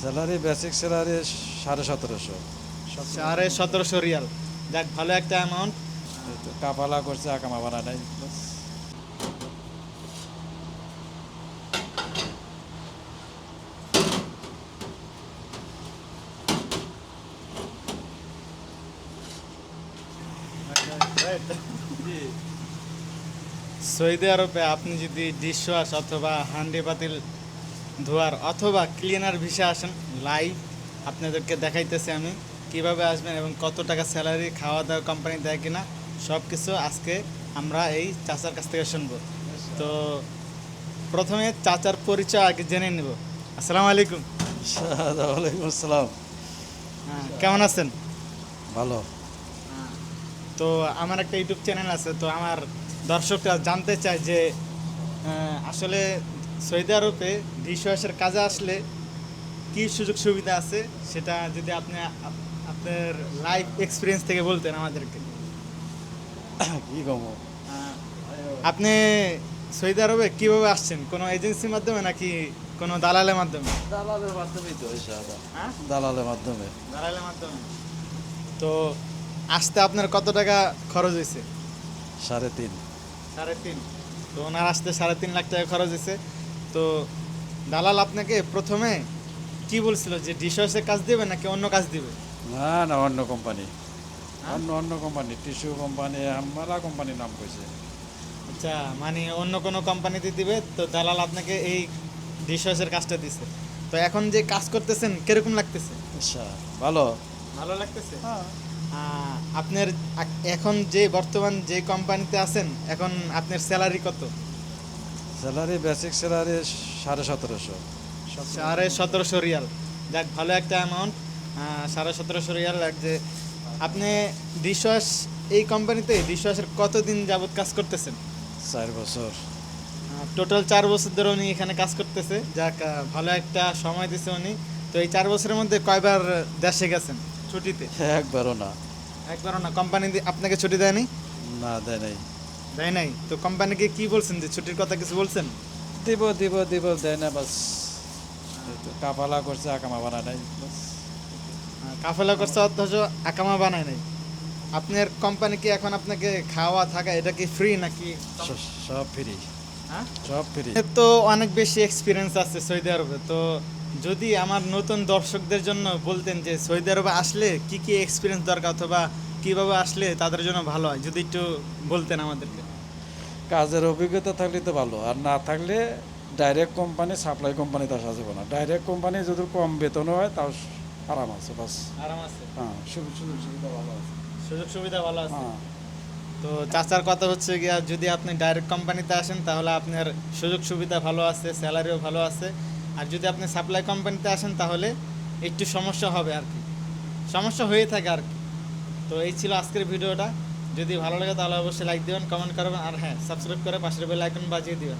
Salary basic salary সাড়ে সতেরোশো সাড়ে সতেরোশো রিয়াল যাক ভালো একটা অ্যামাউন্ট কাপালা করছে আকামা বানা নাই সৌদি আরবে আপনি যদি ডিশ ওয়াশ অথবা হান্ডি পাতিল ধোয়ার অথবা ক্লিনার ভিসা আসেন লাইভ আপনাদেরকে দেখাইতেছি আমি কীভাবে আসবেন এবং কত টাকা স্যালারি খাওয়া দাওয়া কোম্পানি দেয় কিনা সব কিছু আজকে আমরা এই চাচার কাছ থেকে শুনব। তো প্রথমে চাচার পরিচয় আগে জেনে নেব। আসসালামু আলাইকুম। ওয়ালাইকুম আসসালাম। হ্যাঁ, কেমন আছেন? ভালো। তো আমার একটা ইউটিউব চ্যানেল আছে তো আমার দর্শকরা জানতে চায় যে আসলে সৌদি আরবে ডিশওয়াশের কাজে আসলে কি সুযোগ সুবিধা আছে সেটা যদি আপনি আপ- আপনার লাইফ এক্সপিরিয়েন্স থেকে বলতেন আমাদেরকে। কি কম? আপনি সৌদি আরবে কীভাবে আসছেন? কোনো এজেন্সির মাধ্যমে নাকি কোনো দালালের মাধ্যমে? দালালের মাধ্যমেই তো হয়েছে হ্যাঁ? দালালের মাধ্যমে। দালালের মাধ্যমে। তো আসতে আপনার কত টাকা খরচ হয়েছে? সাড়ে তিন। সাড়ে তিন। তো ওনার আসতে সাড়ে তিন লাখ টাকা খরচ হয়েছে। তো দালাল আপনাকে প্রথমে কি বলছিল? যে ডিশওয়াশের কাজ দিবে নাকি অন্য কাজ দিবে? না না অন্য কোম্পানি অন্য অন্য কোম্পানি টিস্যু কোম্পানি মেলা কোম্পানির নাম কইছে। আচ্ছা মানে অন্য কোনো কোম্পানিতে দিবে তো দালাল আপনাকে এই ডিশওয়াশের কাজটা দিছে। তো এখন যে কাজ করতেছেন কীরকম লাগতেছে? আচ্ছা ভালো। ভালো লাগতেছে? হ্যাঁ। আপনার এখন যে বর্তমান যে কোম্পানিতে আছেন এখন আপনার স্যালারি কত? স্যালারি বেসিক স্যালারি সাড়ে সতেরোশো। সাড়ে সতেরোশো রিয়াল। যাক ভালো একটা অ্যামাউন্ট সাড়ে সতেরোশো রিয়াল। লাগছে আপনি ডিশওয়াশ এই কোম্পানিতে ডিশওয়াশের কতদিন যাবৎ কাজ করতেছেন? চার বছর। টোটাল চার বছর ধরে উনি এখানে কাজ করতেছে। যাক ভালো একটা সময় দিছে উনি। তো এই চার বছরের মধ্যে কয়বার দেশে গেছেন ছুটিতে? একবারও না। একবারও না। কোম্পানি আপনাকে ছুটি দেয়নি? না দেয় নাই। দেয় নাই? তো কোম্পানিকে কি বলছেন যে ছুটির কথা কিছু বলছেন? দিব দিব দিব দেয় না বাস। কাপালা করছে আকামা বানা নাই বাস। আহ, কাফেলা করছে অথচ আকামা বানায় নাই। আপনার কোম্পানি কি এখন আপনাকে খাওয়া থাকা এটা কি ফ্রি নাকি? সব ফ্রি হ্যাঁ? সব ফ্রি তো অনেক বেশি এক্সপিরিয়েন্স আছে সৌদি আরবে। তো যদি আমার নতুন দর্শকদের জন্য বলতেন যে সৌদি আরবে আসলে কি কি এক্সপিরিয়েন্স দরকার অথবা কীভাবে আসলে তাদের জন্য ভালো হয় যদি একটু বলতেন আমাদেরকে। কাজের অভিজ্ঞতা থাকলে তো ভালো আর না থাকলে ডাইরেক্ট কোম্পানি সাপ্লাই কোম্পানিতে আসা যাবে না। ডাইরেক্ট কোম্পানি যদি কম বেতন হয় তাও আরাম আছে বাস। আরাম আছে? হ্যাঁ সুযোগ সুযোগ সুবিধা ভালো আছে। সুযোগ সুবিধা ভালো আছে? হ্যাঁ। তো চাচার কথা হচ্ছে গিয়া যদি আপনি ডাইরেক্ট কোম্পানিতে আসেন তাহলে আপনার সুযোগ সুবিধা ভালো আছে স্যালারিও ভালো আছে। আর যদি আপনি সাপ্লাই কোম্পানিতে আসেন তাহলে একটু সমস্যা হবে আর কি। সমস্যা হয়ে থাকে আর কি। তো এই ছিল আজকের ভিডিওটা। যদি ভালো লাগে তাহলে অবশ্যই লাইক দিবেন কমেন্ট করবেন, আর হ্যাঁ সাবস্ক্রাইব করে পাশের বেল আইকন বাজিয়ে দিবেন।